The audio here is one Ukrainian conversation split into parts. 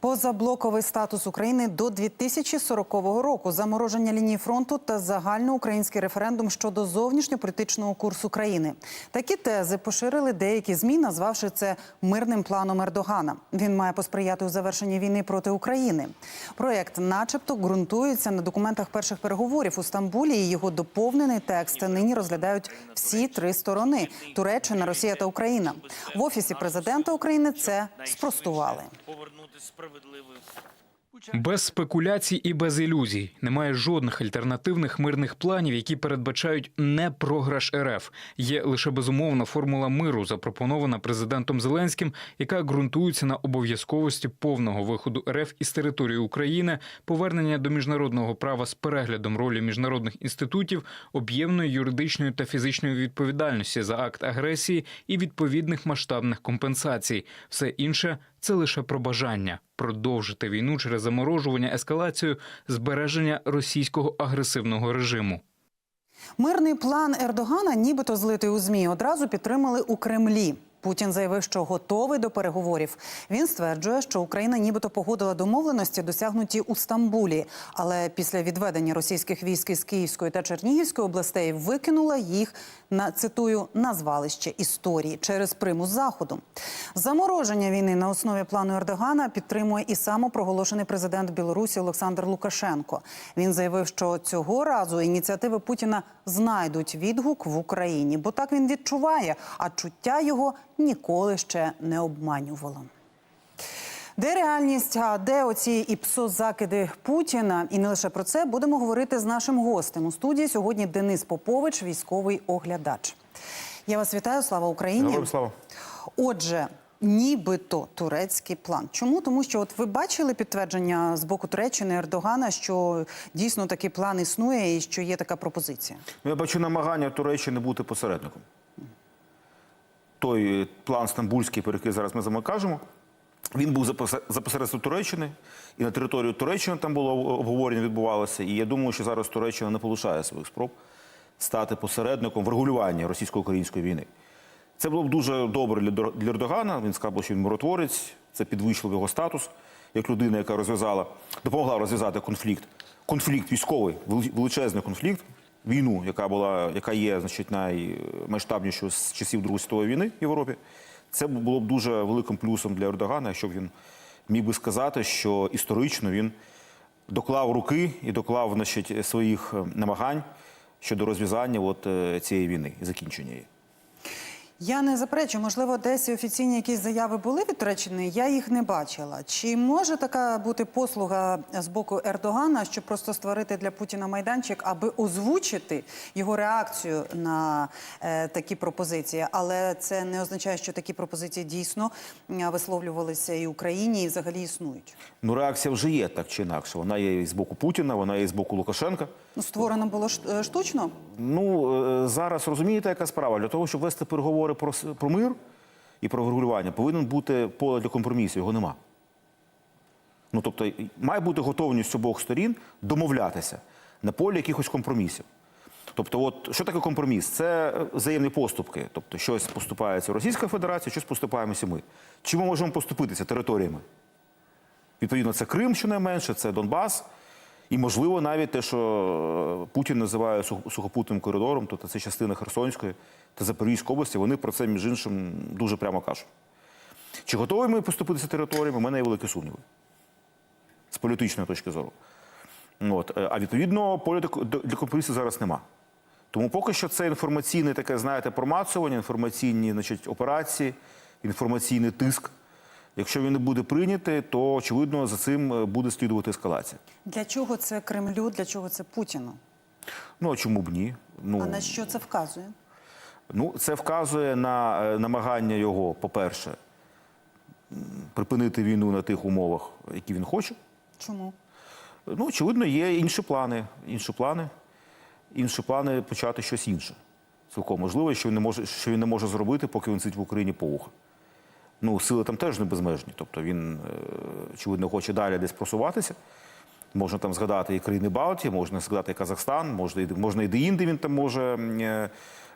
Позаблоковий статус України до 2040 року, замороження лінії фронту та загальноукраїнський референдум щодо зовнішньополітичного курсу країни. Такі тези поширили деякі змі, назвавши це мирним планом Ердогана. Він має посприяти у завершенні війни проти України. Проєкт, начебто, ґрунтується на документах перших переговорів у Стамбулі. і Його доповнений текст нині розглядають всі три сторони: Туреччина, Росія та Україна. В офісі президента України це спростували. Повернути справедливий Без спекуляцій і без ілюзій немає жодних альтернативних мирних планів, які передбачають не програш РФ. Є лише безумовна формула миру, запропонована президентом Зеленським, яка ґрунтується на обов'язковості повного виходу РФ із території України, повернення до міжнародного права з переглядом ролі міжнародних інститутів, об'ємної юридичної та фізичної відповідальності за акт агресії і відповідних масштабних компенсацій. Все інше це лише про бажання продовжити війну через заморожування, ескалацію, збереження російського агресивного режиму. Мирний план Ердогана, нібито злитий у змі, одразу підтримали у Кремлі. Путін заявив, що готовий до переговорів. Він стверджує, що Україна нібито погодила домовленості, досягнуті у Стамбулі, але після відведення російських військ із Київської та Чернігівської областей викинула їх на цитую на звалище історії через примус заходу. Замороження війни на основі плану Ердогана підтримує і самопроголошений президент Білорусі Олександр Лукашенко. Він заявив, що цього разу ініціативи Путіна знайдуть відгук в Україні, бо так він відчуває, а чуття його ніколи ще не обманювало. Де реальність, а де оці іпсо-закиди Путіна? І не лише про це будемо говорити з нашим гостем у студії. Сьогодні Денис Попович, військовий оглядач. Я вас вітаю, слава Україні. Героям слава. Отже, нібито турецький план. Чому? Тому що от ви бачили підтвердження з боку Туреччини Ердогана, що дійсно такий план існує і що є така пропозиція. Ну, я бачу намагання Туреччини бути посередником. Той е, план стамбульський, про який зараз ми з він був за посе- за посередством Туреччини, і на територію Туреччини там було обговорення відбувалося. І я думаю, що зараз Туреччина не полишає своїх спроб стати посередником в регулюванні російсько-української війни. Це було б дуже добре для Ердогана. Він сказав, що він миротворець, це підвищило його статус як людина, яка розв'язала, допомогла розв'язати конфлікт. Конфлікт військовий, величезний конфлікт, війну, яка була, яка є значить, наймасштабнішою з часів Другої світової війни в Європі. Це було б дуже великим плюсом для Ердогана, якщо б він міг би сказати, що історично він доклав руки і доклав значить, своїх е, намагань щодо розв'язання от, е, цієї війни і закінчення її. Я не заперечую, можливо, десь офіційні якісь заяви були від я їх не бачила. Чи може така бути послуга з боку Ердогана, щоб просто створити для Путіна майданчик, аби озвучити його реакцію на е, такі пропозиції? Але це не означає, що такі пропозиції дійсно е, висловлювалися і Україні, і взагалі існують. Ну, реакція вже є так чи інакше. Вона є і з боку Путіна, вона є і з боку Лукашенка. Ну, створено було е, штучно. Ну е, зараз розумієте, яка справа? Для того, щоб вести переговори про, про мир і про врегулювання, повинен бути поле для компромісу. Його нема. Ну тобто, має бути готовність обох сторін домовлятися на полі якихось компромісів. Тобто, от що таке компроміс? Це е, взаємні поступки. Тобто, щось поступається Російська Федерація, щось поступаємося ми. Чи ми можемо поступитися територіями? Відповідно, це Крим, щонайменше, це Донбас. І, можливо, навіть те, що е, Путін називає сухопутним коридором, тобто це частина Херсонської та Запорізької області, вони про це, між іншим, дуже прямо кажуть. Чи готові ми поступитися територіями? У мене є великі сумніви. З політичної точки зору. От. е, А відповідно, для- для компромісу зараз нема. Тому поки що це інформаційне таке, знаєте, промацування, інформаційні значить, операції, інформаційний тиск. Якщо він не буде прийнятий, то очевидно за цим е, буде слідувати ескалація. Для чого це Кремлю, для чого це Путіну? Ну а чому б ні? Ну, А на що це вказує? ну це вказує на е, намагання його, по-перше, припинити війну на тих умовах, які він хоче. Чому? Ну, очевидно, є інші плани. Інші плани, інші плани почати щось інше. Цілком можливо, що він не може, що він не може зробити, поки він сидить в Україні по вуха. Ну, сили там теж не безмежні. Тобто він, е, очевидно, хоче далі десь просуватися. Можна там згадати і країни Балтії, можна згадати і Казахстан, можна і можна і де він там може е,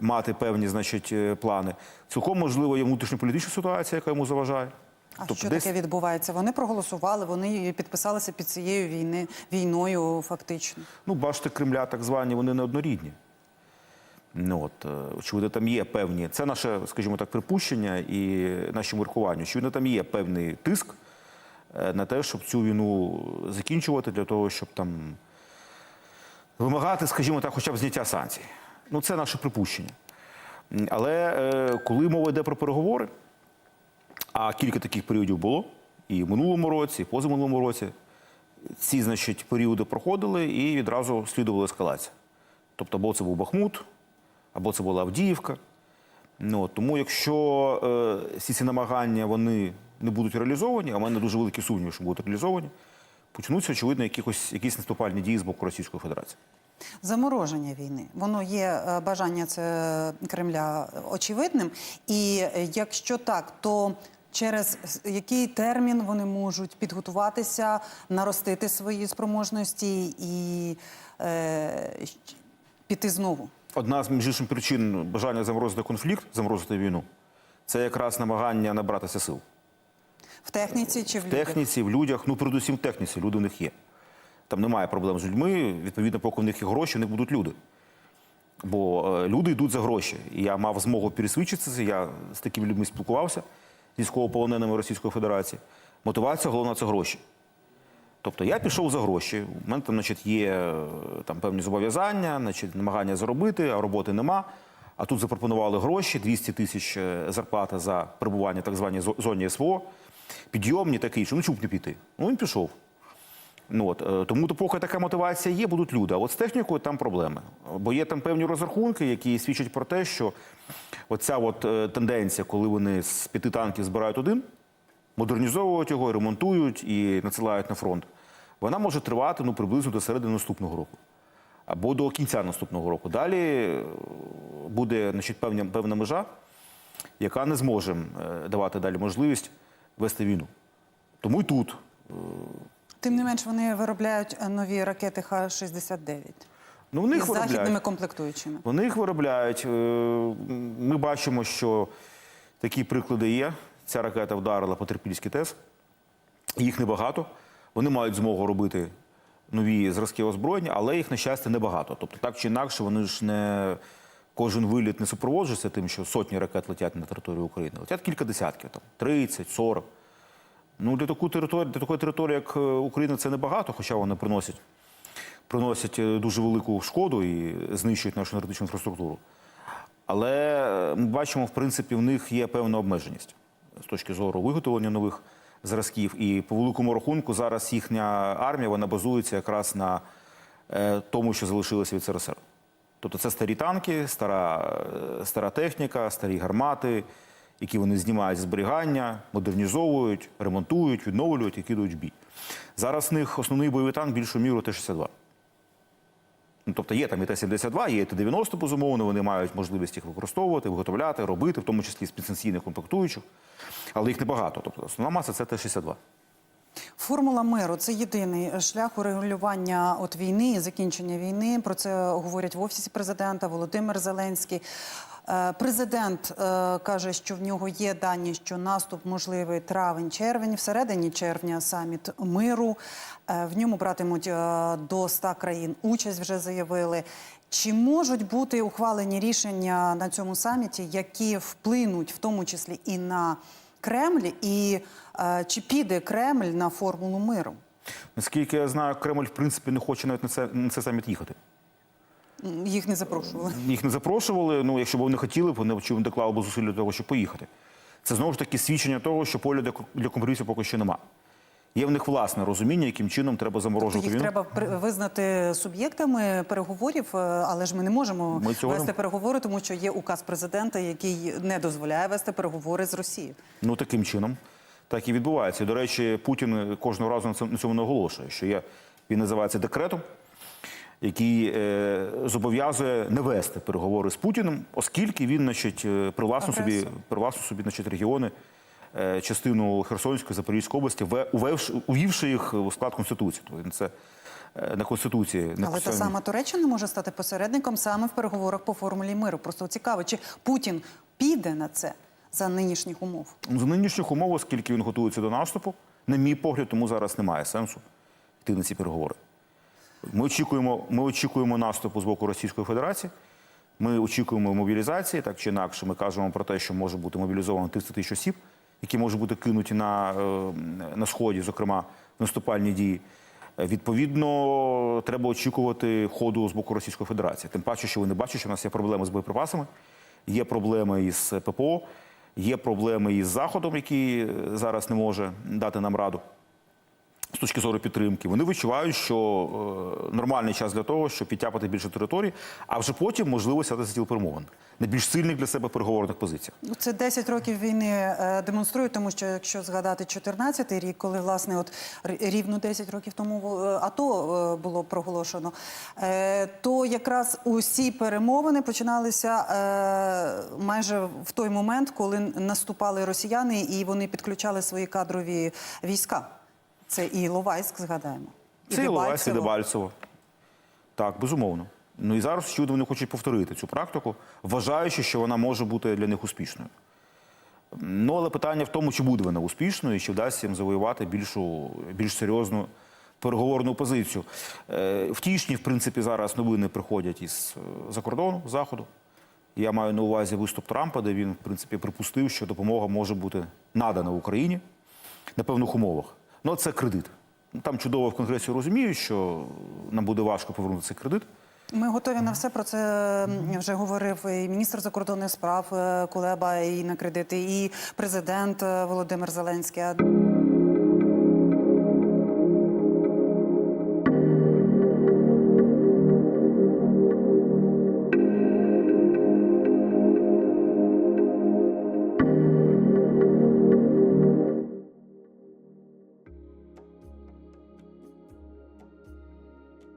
мати певні значить, е, плани. Цілком можливо є внутрішньополітична ситуація, яка йому заважає. А Тобто що десь- таке відбувається? Вони проголосували, вони підписалися під цією війни, війною фактично. Ну, бачите, Кремля так звані, вони неоднорідні. Ну, от, е, очевидно, там є певні. Це наше, скажімо так, припущення і наші міркування. Очевидно, там є певний тиск е, на те, щоб цю війну закінчувати, для того, щоб там вимагати, скажімо так, хоча б зняття санкцій. Ну, це наше припущення. Але е, коли мова йде про переговори, а кілька таких періодів було і в минулому році, і позаминулому році, ці, значить, періоди проходили і відразу слідувала ескалація. Тобто, або це був Бахмут, або це була Авдіївка. Ну, тому якщо е, всі ці намагання вони не будуть реалізовані, а в мене дуже великі сумніви, що будуть реалізовані, почнуться, очевидно, якихось, якісь наступальні дії з боку Російської Федерації. Замороження війни. Воно є е, бажання це Кремля очевидним. І е, якщо так, то через який термін вони можуть підготуватися, наростити свої спроможності і е, піти знову? Одна з між іншим причин бажання заморозити конфлікт, заморозити війну, це якраз намагання набратися сил. В техніці чи в, В людях? техніці, в людях, ну передусім в техніці, люди в них є. Там немає проблем з людьми, відповідно, поки в них є гроші, в них будуть люди. Бо е, люди йдуть за гроші. І я мав змогу пересвідчитися, я з такими людьми спілкувався, з військовополоненими Російської Федерації. Мотивація головна це гроші. Тобто я пішов за гроші. У мене там, значить, є е, там, певні зобов'язання, значить, намагання заробити, а роботи нема. А тут запропонували гроші, 200 тисяч е, зарплата за перебування в так званій зоні СВО, підйомні такий, що ну чому б не піти? Ну він пішов. Ну, от, е, тому допоки така мотивація є, будуть люди. А от з технікою там проблеми. Бо є там певні розрахунки, які свідчать про те, що оця от тенденція, коли вони з п'яти танків збирають один, модернізовують його, і ремонтують і надсилають на фронт, вона може тривати ну, приблизно до середини наступного року. Або до кінця наступного року. Далі е, буде значить, певна, певна межа, яка не зможе е, давати далі можливість вести війну. Тому і тут Тим не менш, вони виробляють е, нові ракети Х-69 ну, в них із західними комплектуючими. Вони їх виробляють. Е, Ми бачимо, що такі приклади є. Ця ракета вдарила по Терпільській ТЕС. Їх небагато. Вони мають змогу робити нові зразки озброєння, але їх, на щастя, небагато. Тобто, так чи інакше, вони ж не кожен виліт не супроводжується тим, що сотні ракет летять на територію України. Летять кілька десятків, там 30, 40. Ну, для такої території, для такої території, як е, Україна, це небагато, хоча вони приносять, приносять е, дуже велику шкоду і знищують нашу енергетичну інфраструктуру. Але е, ми бачимо, в принципі, в них є певна обмеженість з точки зору виготовлення нових зразків. І по великому рахунку зараз їхня армія вона базується якраз на е, тому, що залишилося від СРСР. Тобто це старі танки, стара, е, стара техніка, старі гармати, які вони знімають зберігання, модернізовують, ремонтують, відновлюють і кидають в бій. Зараз в них основний бойовий танк більшою мірою Т-62. Ну, тобто є там і Т-72, є і Т-90, безумовно, вони мають можливість їх використовувати, виготовляти, робити, в тому числі з підсенсійних комплектуючих, але їх небагато. Тобто основна маса це Т-62. Формула миру це єдиний шлях урегулювання от війни і закінчення війни. Про це говорять в офісі президента Володимир Зеленський. Е, Президент е, каже, що в нього є дані, що наступ можливий травень-червень. Всередині червня саміт миру. Е, В ньому братимуть до 100 країн участь. Вже заявили. Чи можуть бути ухвалені рішення на цьому саміті, які вплинуть в тому числі і на Кремль, і чи піде Кремль на формулу миру? Наскільки я знаю, Кремль, в принципі, не хоче навіть на це, на це саміт їхати. Їх не запрошували. Їх не запрошували. Ну, якщо б вони хотіли, б, вони очевидно доклали б зусиль для того, щоб поїхати. Це знову ж таки свідчення того, що поля для, компромісів поки що нема. Є в них власне розуміння, яким чином треба заморожувати Їх війну. треба визнати суб'єктами переговорів, е, але ж ми не можемо Ми цього вести переговори, тому що є указ президента, який не дозволяє вести переговори з Росією. Ну таким чином. Так і відбувається. До речі, Путін кожного разу на цьому наголошує, що є, він називається декретом, який е, зобов'язує не вести переговори з Путіним, оскільки він, значить, е, привласнив собі, привласнив собі значить, регіони, е, частину Херсонської, Запорізької області, увівши їх у склад Конституції. Тобто він це е, на Конституції. на Але та сама Туреччина може стати посередником саме в переговорах по формулі миру. Просто цікаво, чи Путін піде на це за нинішніх умов? Ну, За нинішніх умов, оскільки він готується до наступу, на мій погляд, тому зараз немає сенсу йти на ці переговори. Ми очікуємо, ми очікуємо наступу з боку Російської Федерації. Ми очікуємо мобілізації, так чи інакше. Ми кажемо про те, що може бути мобілізовано 300 тисяч осіб, які можуть бути кинуті на, е, на сході, зокрема в наступальні дії. Відповідно, треба очікувати ходу з боку Російської Федерації. Тим паче, що вони бачать, що у нас є проблеми з боєприпасами, є проблеми із ППО, є проблеми із Заходом, який е, зараз не може дати нам раду з точки зору підтримки. Вони відчувають, що е, нормальний час для того, щоб підтяпати більше територій, а вже потім можливо сяти за стіл перемовин на більш сильних для себе переговорних позиціях. Ну, Це 10 років війни е, демонструє, тому що якщо згадати 14-й рік, коли власне от рівно 10 років тому е, АТО було проголошено, то якраз усі перемовини починалися майже в той момент, коли наступали росіяни і вони підключали свої кадрові війська. Це і Іловайськ, згадаємо. Це Іловайськ, і Дебальцево. Так, безумовно. Ну і зараз очевидно, вони хочуть повторити цю практику, вважаючи, що вона може бути для них успішною. Ну, але питання в тому, чи буде вона успішною, і чи вдасться їм завоювати більшу, більш серйозну переговорну позицію. Е, Втішні, в принципі, зараз новини приходять із е, за кордону, з заходу. Я маю на увазі виступ Трампа, де він, в принципі, припустив, що допомога може бути надана Україні на певних умовах. Ну, це кредит. Там чудово в Конгресі розуміють, що нам буде важко повернути цей кредит. Ми готові на все. Про це вже говорив і міністр закордонних справ е, Кулеба і на кредити, і президент е, Володимир Зеленський.